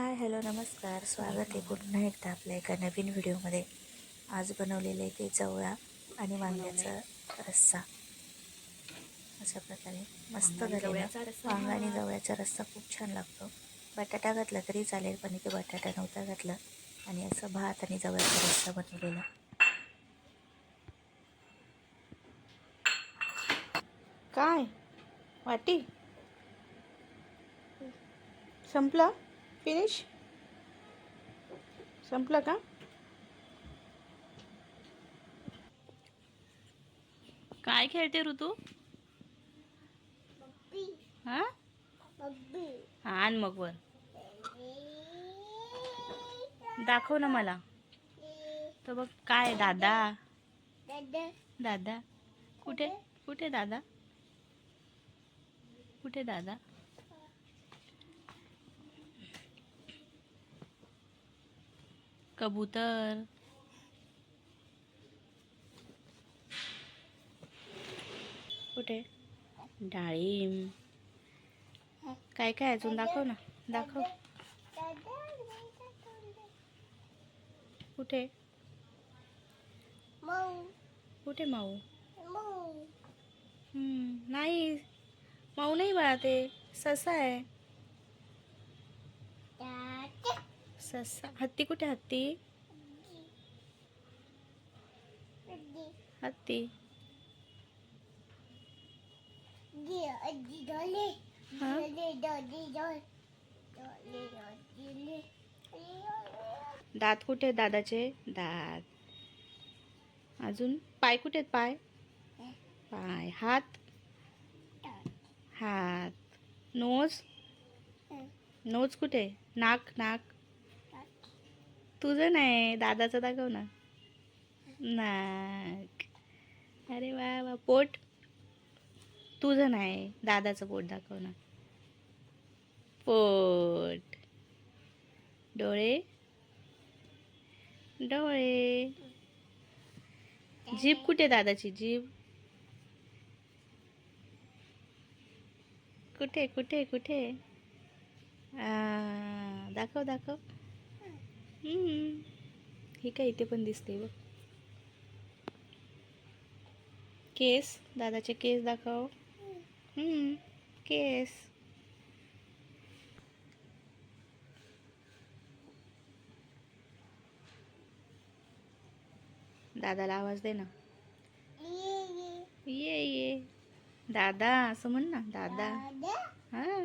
Hi hello नमस्कार. स्वागत आहे पुन्हा एकदा आपल्या एका नवीन व्हिडिओमध्ये. आज बनवलेलं आहे ते जवळा आणि वांग्याचा रस्सा. अशा प्रकारे मस्त जवळ्याचा. वांगा आणि जवळ्याचा रस्सा खूप छान लागतो. बटाटा घातला तरी चालेल पण इथे बटाटा नव्हता घातला. आणि असं भात आणि जवळचा रस्सा बनवलेला. काय? वाटी? संपलं? फिनिश संपलं का काय खेळते ऋतू? हा? आण मग वर. दाखव ना मला. तर बघ काय दादा. दादा. कुठे? कुठे दादा? कुठे दादा? कबूतर. कुठे? डाळिंब. काय काय अजून दाखव ना. दाखव. कुठे? कुठे माऊ? हम्म, नाही. माऊ नाही बाळा ते. ससा आहे. ससा हत्ती कुठे हत्ती? हत्ती? दात कुठे आहेत दादाचे? दात. अजून? पाय कुठे आहेत पाय? पाय. हात? हात. नोज? नोज कुठे? नाक नाक. तुझं नाही दादाचं दाखव ना. नाक. अरे वा वा पोट. तुझं नाही दादाचं पोट दाखव ना. पोट. डोळे. डोळे. जीभ कुठे दादाची? जीभ. कुठे कुठे कुठे? दाखव दाखव. ही काय इथे पण दिसते बघ. केस दादाचे केस दाखव. हम्म, केस. दादाला आवाज दे ना. ये ये. दादा असं म्हण ना दादा. हा.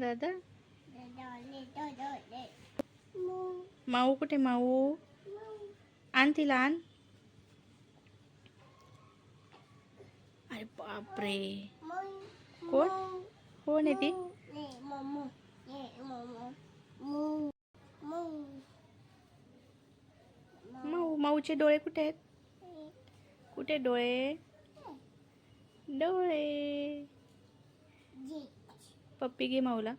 दादा? माऊ कुठे माऊ? आण तिला आण. अरे बापरे. कोण? कोण आहे ती? माऊ माऊचे डोळे कुठे आहेत? कुठे डोळे? डोळे. पप्पी घे माऊला.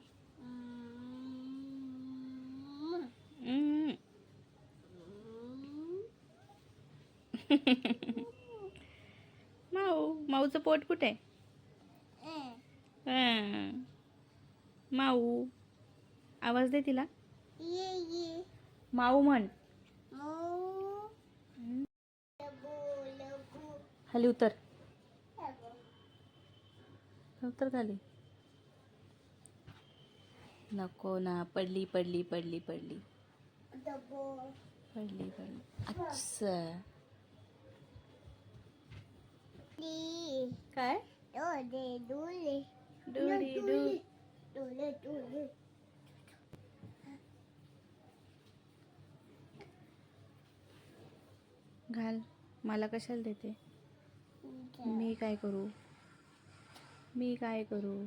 माऊ माऊचं पोट कुठे? हं. माऊ आवाज दे तिला. माऊ म्हण. खाली उतर. उतर खाली. नको ना. पडली पडली पडली पडली. पडली पडली. अच्छा. काय? घाल. मला कशाला देते? मी काय करू? मी काय करू?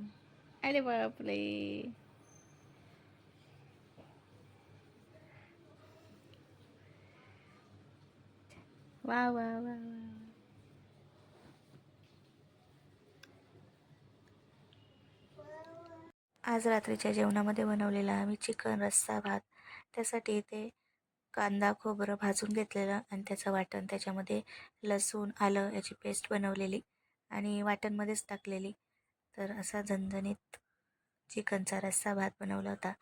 अरे बापरे. वा वा वा वा. आज रात्रीच्या जेवणामध्ये बनवलेला आम्ही चिकन रस्सा भात. त्यासाठी इथे कांदा खोबरं भाजून घेतलेलं आणि त्याचं वाटण. त्याच्यामध्ये लसूण आलं याची पेस्ट बनवलेली आणि वाटणमध्येच टाकलेली. तर असा झणझणीत चिकनचा रस्सा भात बनवला होता.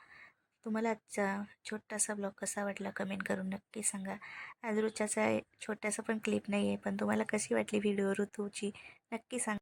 तुम्हाला आजचा छोटासा ब्लॉग कसा वाटला कमेंट करून नक्की सांगा. आज रोजच्याचा छोटासा पण क्लिप नाही आहे पण तुम्हाला कशी वाटली व्हिडिओ ऋतूची नक्की सांगा.